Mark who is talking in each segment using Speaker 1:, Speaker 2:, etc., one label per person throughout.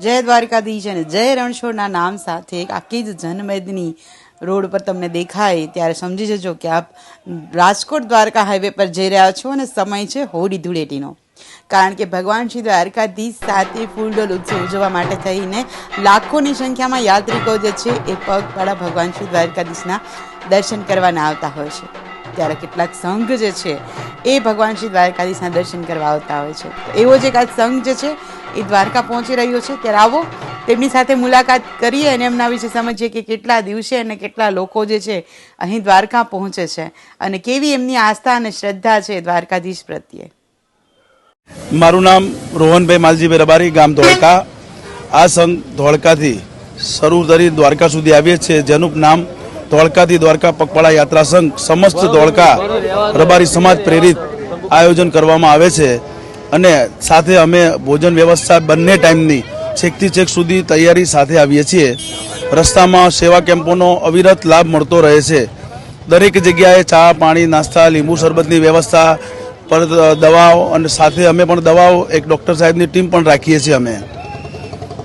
Speaker 1: જય દ્વારકાધીશ અને જય રણછોડના નામ સાથે એક આખી જ જનમેદની રોડ પર તમને દેખાય ત્યારે સમજી જજો કે આપ રાજકોટ દ્વારકા હાઈવે પર જઈ રહ્યા છો અને સમય છે હોળી ધૂળેટીનો. કારણ કે ભગવાન શ્રી દ્વારકાધીશ સાથે ફૂલડોલ ઉત્સવ ઉજવવા માટે થઈને લાખોની સંખ્યામાં યાત્રિકો જે છે એ પગપાળા ભગવાન શ્રી દ્વારકાધીશના દર્શન કરવાના આવતા હોય છે. ત્યારે કેટલાક સંઘ જે છે, એ ભગવાન શ્રી દ્વારકાધીશના દર્શન કરવા આવતા હોય છે. એવો જ એક આ સંઘ જે છે, એ દ્વારકા પહોંચી રહ્યો છે. ત્યારે આવો, તેમની સાથે મુલાકાત કરીએ અને એમના વિશે સમજીએ કે કેટલા દિવસે અને કેટલા લોકો જે છે, અહીં દ્વારકા પહોંચે છે અને કેવી એમની આસ્થા અને શ્રદ્ધા છે દ્વારકાધીશ પ્રત્યે.
Speaker 2: મારું નામ રોહનભાઈ માલજીભાઈ રબારી, ગામ ધોળકા. આ સંઘ ધોળકાથી શરૂ કરી દ્વારકા સુધી આવીએ છીએ. જેનું નામ ધોળકાથી દ્વારકા પગપાળા યાત્રા સંઘ સમસ્ત ધોળકા રબારી સમાજ પ્રેરિત આયોજન કરવામાં આવે છે. અને સાથે અમે ભોજન વ્યવસ્થા બંને ટાઈમની છેકથી છેક સુધી તૈયારી સાથે આવીએ છીએ. રસ્તામાં સેવા કેમ્પોનો અવિરત લાભ મળતો રહે છે. દરેક જગ્યાએ ચા, પાણી, નાસ્તા, લીંબુ શરબતની વ્યવસ્થા, પર દવાઓ અને સાથે અમે પણ દવાઓ, એક ડૉક્ટર સાહેબની ટીમ પણ રાખીએ છીએ અમે.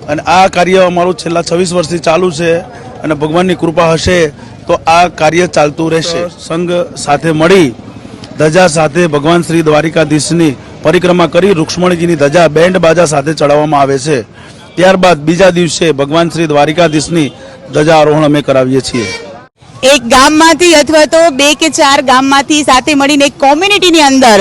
Speaker 2: અને આ કાર્ય અમારું છેલ્લા છવ્વીસ વર્ષથી ચાલુ છે. અને ભગવાનની કૃપા હશે તો આ કાર્ય ચાલતું રહેશે. સંઘ સાથે મળી ધજા સાથે ભગવાન શ્રી દ્વારિકાધીશની પરિક્રમા કરી રૂક્ષ્મણીજીની ધજા બેન્ડ બાજા સાથે ચડાવવામાં આવે છે. ત્યારબાદ બીજા દિવસે ભગવાન શ્રી દ્વારિકાધીશની ધજા આરોહણ અમે કરાવીએ છીએ.
Speaker 1: એક ગામમાંથી અથવા તો બે કે ચાર ગામમાંથી સાથે મળીને એક કોમ્યુનિટીની અંદર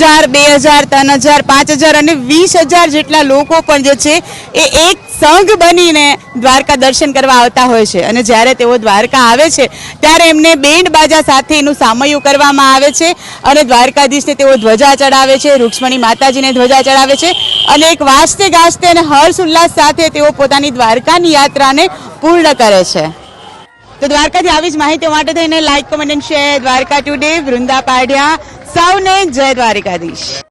Speaker 1: હજાર, બે હજાર, ત્રણ હજાર, પાંચ હજાર અને વીસ હજાર જેટલા લોકો પણ જે છે એ એક સંઘ બનીને દ્વારકા દર્શન કરવા આવતા હોય છે. અને જ્યારે તેઓ દ્વારકા આવે છે, ત્યારે એમને બેન્ડ બાજા સાથે એનું સામયું કરવામાં આવે છે અને દ્વારકાધીશને તેઓ ધ્વજા ચડાવે છે, રૂક્ષ્મણી માતાજીને ધ્વજા ચડાવે છે અને એક વાજતે ગાજતે અને હર્ષ ઉલ્લાસ સાથે તેઓ પોતાની દ્વારકાની યાત્રાને પૂર્ણ કરે છે. તો દ્વારકાથી આવી જ માહિતી માટે થઈને like comment and share Dwarka today Vrunda પાડ્યા. સૌને જય દ્વારકાધીશ.